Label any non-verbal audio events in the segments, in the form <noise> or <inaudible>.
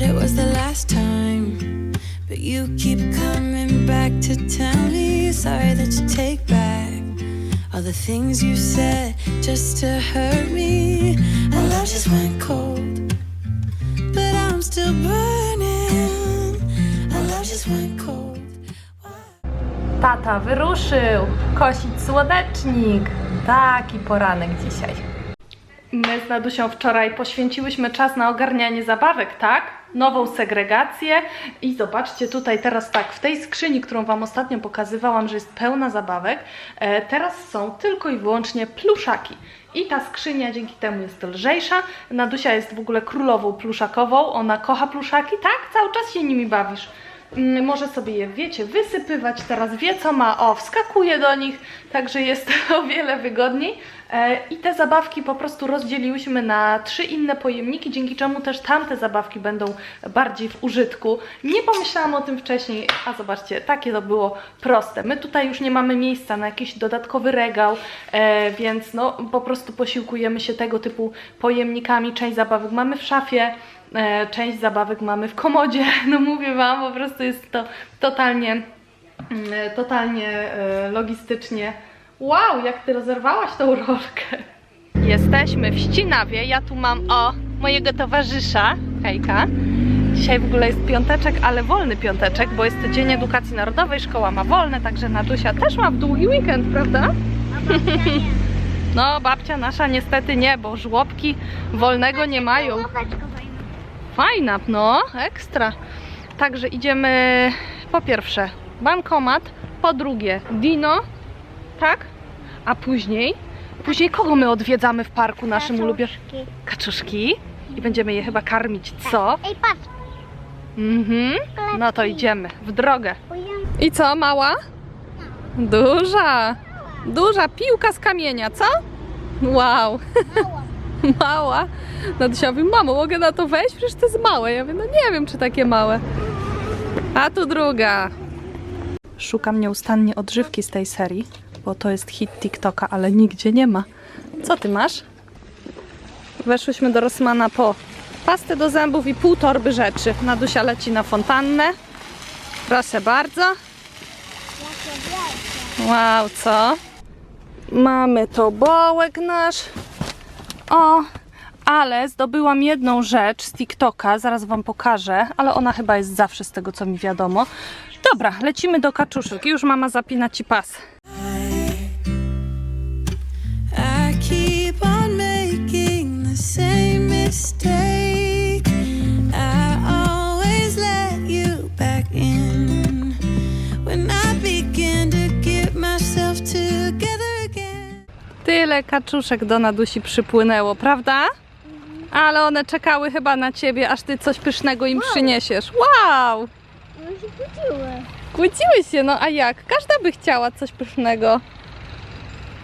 that it was the last time. But you keep coming back to tell me sorry that you take back all the things you said just to hurt me. Our love just went cold, but I'm still burning. Our love just went cold. Tata wyruszył kosić słonecznik. Taki poranek dzisiaj. My z Nadusią wczoraj poświęciłyśmy czas na ogarnianie zabawek, tak? Nową segregację i zobaczcie tutaj teraz tak, w tej skrzyni, którą Wam ostatnio pokazywałam, że jest pełna zabawek, e, teraz są tylko i wyłącznie pluszaki. I ta skrzynia dzięki temu jest lżejsza. Nadusia jest w ogóle królową pluszakową, ona kocha pluszaki, tak? Cały czas się nimi bawisz. Mm, Może sobie je, wiecie, wysypywać, teraz wie co ma, o, wskakuje do nich, także jest <laughs> o wiele wygodniej. E, I te zabawki po prostu rozdzieliłyśmy na trzy inne pojemniki, dzięki czemu też tamte zabawki będą bardziej w użytku. Nie pomyślałam o tym wcześniej, a zobaczcie, takie to było proste. My tutaj już nie mamy miejsca na jakiś dodatkowy regał, e, więc no po prostu posiłkujemy się tego typu pojemnikami. Część zabawek mamy w szafie, część zabawek mamy w komodzie. <laughs> No mówię Wam, po prostu jest to totalnie, mm, e, totalnie e, logistycznie. Wow, jak Ty rozerwałaś tą rolkę. Jesteśmy w Ścinawie. Ja tu mam o mojego towarzysza, Hejka. Dzisiaj w ogóle jest piąteczek, ale wolny piąteczek, bo jest Dzień Edukacji Narodowej, szkoła ma wolne, także Nadusia też ma w długi weekend, prawda? <laughs> No, babcia nasza niestety nie, bo żłobki wolnego nie mają. Fajna, no, ekstra. Także idziemy po pierwsze bankomat, po drugie dino, tak? A później, później kogo my odwiedzamy w parku naszym ulubionym? Kaczuszki. I będziemy je chyba karmić, co? Ej, patrz, Mhm. No to idziemy w drogę. I co, mała? Duża. Duża piłka z kamienia, co? Wow. <laughs> Mała. Nadusia mówi, mamo, mogę na to wejść? Przecież to jest małe. Ja mówię, no nie wiem, czy takie małe. A tu druga. Szukam nieustannie odżywki z tej serii, bo to jest hit TikToka, ale nigdzie nie ma. Co ty masz? Weszłyśmy do Rossmana po pastę do zębów i pół torby rzeczy. Nadusia leci na fontannę. Proszę bardzo. Wow, co? Mamy tobołek nasz. O, ale zdobyłam jedną rzecz z TikToka, zaraz Wam pokażę, ale ona chyba jest zawsze z tego, co mi wiadomo. Dobra, lecimy do kaczuszek. Już mama zapina Ci pas. I keep Tyle kaczuszek do Nadusi przypłynęło, prawda? Ale one czekały chyba na Ciebie, aż Ty coś pysznego im przyniesiesz. Wow! No się kłóciły. Kłóciły się, no a jak? Każda by chciała coś pysznego.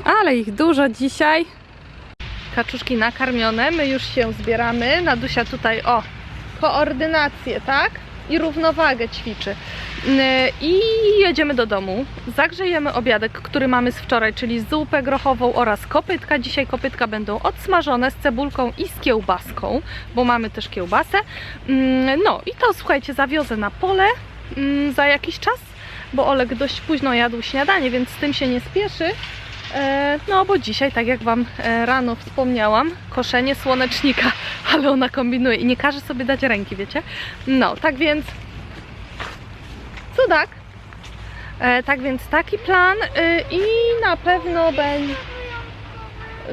Ale ich dużo dzisiaj. Kaczuszki nakarmione, my już się zbieramy. Nadusia tutaj, o, koordynację, tak? I równowagę ćwiczy. Yy, I jedziemy do domu. Zagrzejemy obiadek, który mamy z wczoraj, czyli zupę grochową oraz kopytka. Dzisiaj kopytka będą odsmażone z cebulką i z kiełbaską, bo mamy też kiełbasę. Yy, No i to słuchajcie, zawiozę na pole mm, za jakiś czas, bo Olek dość późno jadł śniadanie, więc z tym się nie spieszy. E, no bo dzisiaj, tak jak Wam e, rano wspomniałam, koszenie słonecznika, ale ona kombinuje i nie każe sobie dać ręki, wiecie? No, tak więc cudak. E, tak więc taki plan e, i na pewno będzie...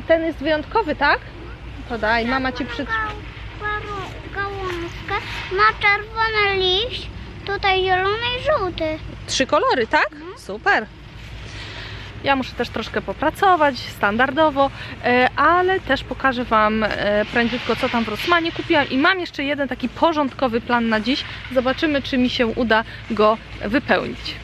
Ten jest wyjątkowy, tak? To daj, mama Ci przy... Garu- Gałązkę ma czerwony liść, tutaj zielony i żółty. Trzy kolory, tak? Super. Ja muszę też troszkę popracować, standardowo, e, ale też pokażę Wam e, prędziutko, co tam w Rossmanie kupiłam. I mam jeszcze jeden taki porządkowy plan na dziś. Zobaczymy, czy mi się uda go wypełnić.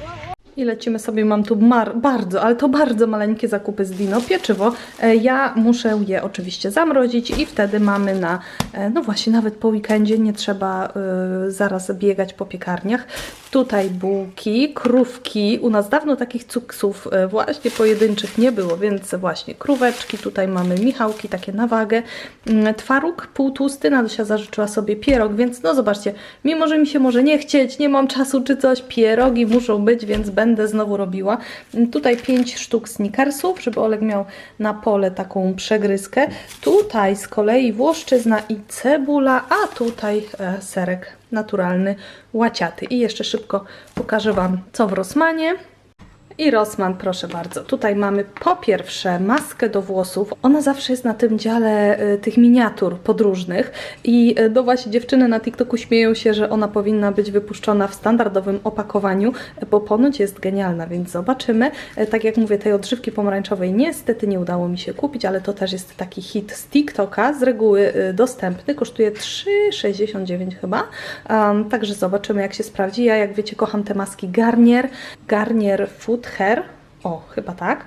I lecimy sobie, mam tu bardzo, ale to bardzo maleńkie zakupy z Dino, pieczywo. E, Ja muszę je oczywiście zamrozić i wtedy mamy na, e, no właśnie, nawet po weekendzie nie trzeba e, zaraz biegać po piekarniach. Tutaj bułki, krówki. U nas dawno takich cuksów właśnie pojedynczych nie było, więc właśnie króweczki. Tutaj mamy Michałki, takie na wagę. Mm, Twaróg półtłusty, Nadusia zażyczyła sobie pierog, więc no zobaczcie, mimo że mi się może nie chcieć, nie mam czasu czy coś, pierogi muszą być, więc będę znowu robiła. Tutaj 5 sztuk snickersów, żeby Oleg miał na pole taką przegryzkę. Tutaj z kolei włoszczyzna i cebula, a tutaj e, serek naturalny, łaciaty. I jeszcze szybko pokażę Wam, co w Rosmanie. I Rossmann, proszę bardzo. Tutaj mamy po pierwsze maskę do włosów. Ona zawsze jest na tym dziale y, tych miniatur podróżnych. I y, no właśnie dziewczyny na TikToku śmieją się, że ona powinna być wypuszczona w standardowym opakowaniu, y, bo ponoć jest genialna, więc zobaczymy. Tak jak mówię, tej odżywki pomarańczowej niestety nie udało mi się kupić, ale to też jest taki hit z TikToka, z reguły dostępny. Kosztuje 3,69 chyba. Um, także zobaczymy, jak się sprawdzi. Ja, jak wiecie, kocham te maski Garnier. Garnier Food Hair. O, chyba tak.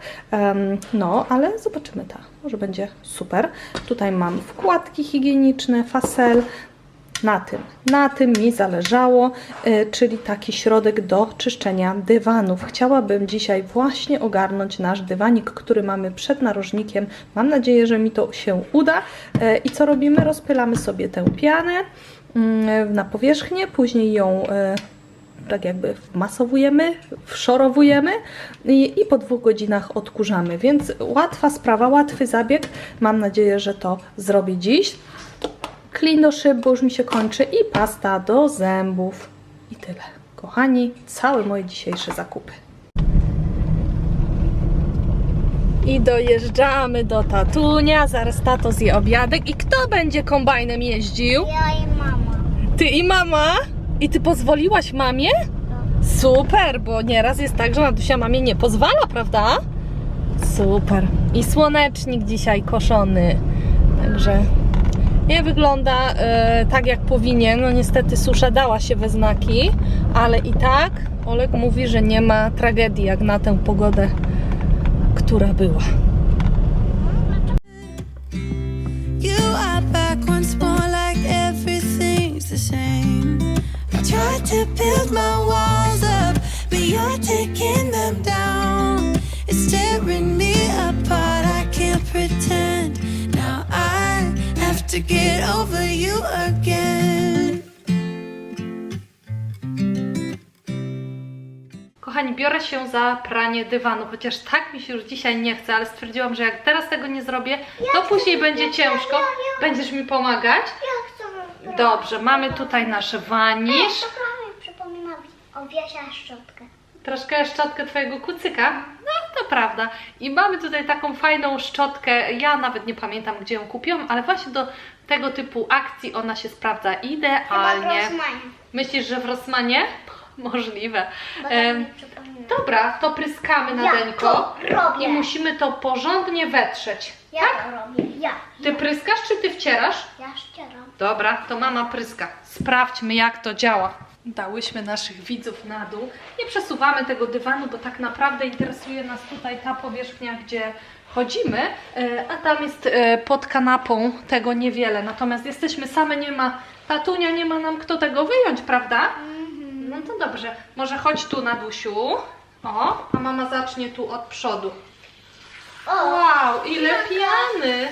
No, ale zobaczymy ta. Może będzie super. Tutaj mam wkładki higieniczne, fasel. Na tym, na tym mi zależało, y, czyli taki środek do czyszczenia dywanów. Chciałabym dzisiaj właśnie ogarnąć nasz dywanik, który mamy przed narożnikiem. Mam nadzieję, że mi to się uda. Y, I co robimy? Rozpylamy sobie tę pianę mm, na powierzchnię, później ją y, tak jakby wmasowujemy, wszorowujemy i, i po dwóch godzinach odkurzamy. Więc łatwa sprawa, łatwy zabieg. Mam nadzieję, że to zrobię dziś. Klin do szyb, bo już mi się kończy i pasta do zębów. I tyle. Kochani, całe moje dzisiejsze zakupy. I dojeżdżamy do tatunia, zaraz tato zje obiadek. I kto będzie kombajnem jeździł? Ja i mama. Ty i mama? I ty pozwoliłaś mamie? Super, bo nieraz jest tak, że Nadusia mamie nie pozwala, prawda? Super. I słonecznik dzisiaj koszony. Także nie wygląda e, tak jak powinien. No niestety susza dała się we znaki, ale i tak Olek mówi, że nie ma tragedii jak na tę pogodę, która była. Build my walls up, but you're taking them down. It's tearing me apart. I can't pretend. Now I have to get over you again. Kochani, biorę się za pranie dywanu, chociaż tak mi się już dzisiaj nie chce, ale stwierdziłam, że jak teraz tego nie zrobię, to później będzie ciężko. Będziesz mi pomagać? Ja chcę wybrać. Dobrze, mamy tutaj nasz wanisz. To trochę mi przypomina o Wiesia szczotkę. Troszkę szczotkę twojego kucyka? No, to prawda. I mamy tutaj taką fajną szczotkę. Ja nawet nie pamiętam, gdzie ją kupiłam, ale właśnie do tego typu akcji ona się sprawdza idealnie. Chyba w Rosmanie. Myślisz, że w Rosmanie? <laughs> Możliwe. Przypomina. Dobra, to pryskamy na Ja robię. I musimy to porządnie wetrzeć. Ja tak? to robię. Ja. Ty ja. pryskasz czy ty wcierasz? Ja ścieram. Dobra, to mama pryska. Sprawdźmy, jak to działa. Dałyśmy naszych widzów na dół. Nie przesuwamy tego dywanu, bo tak naprawdę interesuje nas tutaj ta powierzchnia, gdzie chodzimy, e, a tam jest e, pod kanapą tego niewiele. Natomiast jesteśmy same, nie ma tatunia, nie ma nam kto tego wyjąć, prawda? No to dobrze. Może chodź tu na dusiu. O, a mama zacznie tu od przodu. Wow, ile piany!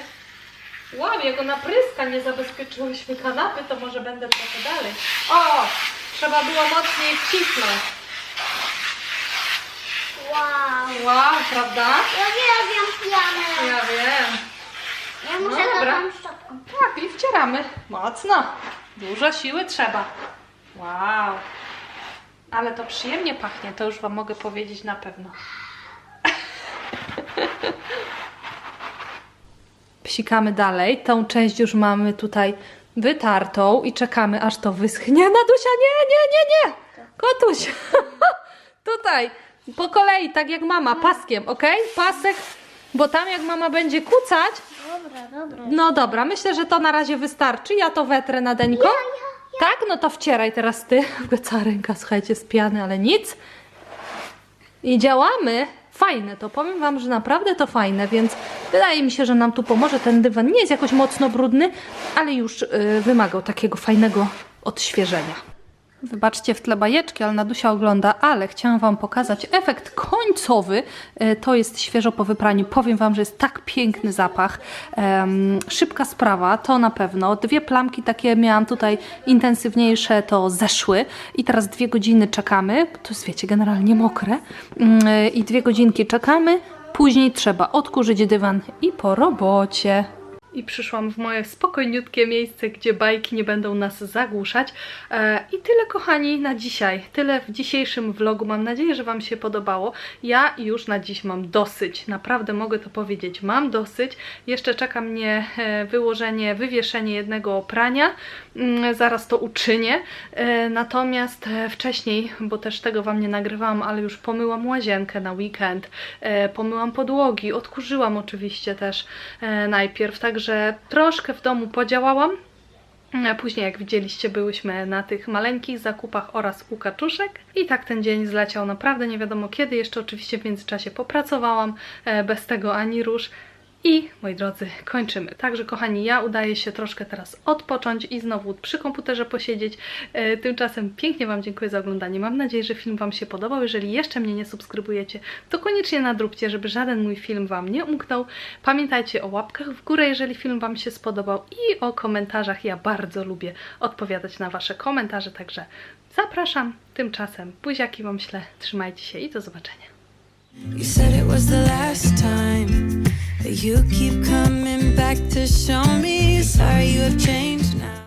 Wow, jak ona pryska, nie zabezpieczyłyśmy kanapy, to może będę trochę dalej. O, trzeba było mocniej wcisnąć. wow. Wow, prawda? Ja uwielbiam pianę. Ja wiem. Ja muszę No dobra. szczotką. Tak, i wcieramy. Mocno. Dużo siły trzeba. Wow. Ale to przyjemnie pachnie, to już Wam mogę powiedzieć na pewno. <laughs> Psikamy dalej. Tą część już mamy tutaj wytartą i czekamy aż to wyschnie. Nadusia, nie, nie, nie, nie! Kotuś! <laughs> tutaj, po kolei, tak jak mama, paskiem, ok? Pasek, bo tam jak mama będzie kucać, Dobra, dobra. no dobra, myślę, że to na razie wystarczy. Ja to wetrę na deńko. Tak? No to wcieraj teraz ty. <laughs> W ogóle cała ręka, słuchajcie, z piany, ale nic. I działamy. Fajne to, powiem Wam, że naprawdę to fajne, więc wydaje mi się, że nam tu pomoże. Ten dywan nie jest jakoś mocno brudny, ale już y, wymagał takiego fajnego odświeżenia. Wybaczcie w tle bajeczki, ale Nadusia ogląda, ale chciałam Wam pokazać efekt końcowy. E, To jest świeżo po wypraniu. Powiem Wam, że jest tak piękny zapach. Szybka sprawa, to na pewno. Dwie plamki takie miałam tutaj intensywniejsze, to zeszły. I teraz dwie godziny czekamy. To jest, wiecie, generalnie mokre. Mm, e, I dwie godzinki czekamy. Później trzeba odkurzyć dywan i po robocie. I przyszłam w moje spokojniutkie miejsce, gdzie bajki nie będą nas zagłuszać. E, I tyle, kochani, na dzisiaj. Tyle w dzisiejszym vlogu. Mam nadzieję, że Wam się podobało. Ja już na dziś mam dosyć. Naprawdę mogę to powiedzieć. Mam dosyć. Jeszcze czeka mnie e, wyłożenie, wywieszenie jednego prania. Mm, Zaraz to uczynię. E, Natomiast wcześniej, bo też tego Wam nie nagrywałam, ale już pomyłam łazienkę na weekend. Pomyłam podłogi. Odkurzyłam oczywiście też najpierw. Także troszkę w domu podziałałam. A Później, jak widzieliście, byłyśmy na tych maleńkich zakupach oraz u kaczuszek. I tak ten dzień zleciał naprawdę nie wiadomo kiedy. Jeszcze oczywiście w międzyczasie popracowałam, e, bez tego ani rusz. I moi drodzy, kończymy. Także kochani, ja udaję się troszkę teraz odpocząć i znowu przy komputerze posiedzieć. E, Tymczasem pięknie Wam dziękuję za oglądanie. Mam nadzieję, że film Wam się podobał. Jeżeli jeszcze mnie nie subskrybujecie, to koniecznie nadróbcie, żeby żaden mój film Wam nie umknął. Pamiętajcie o łapkach w górę, jeżeli film Wam się spodobał i o komentarzach. Ja bardzo lubię odpowiadać na Wasze komentarze, także zapraszam. Tymczasem buziaki Wam ślę. Trzymajcie się i do zobaczenia. You keep coming back to show me. Sorry, you have changed.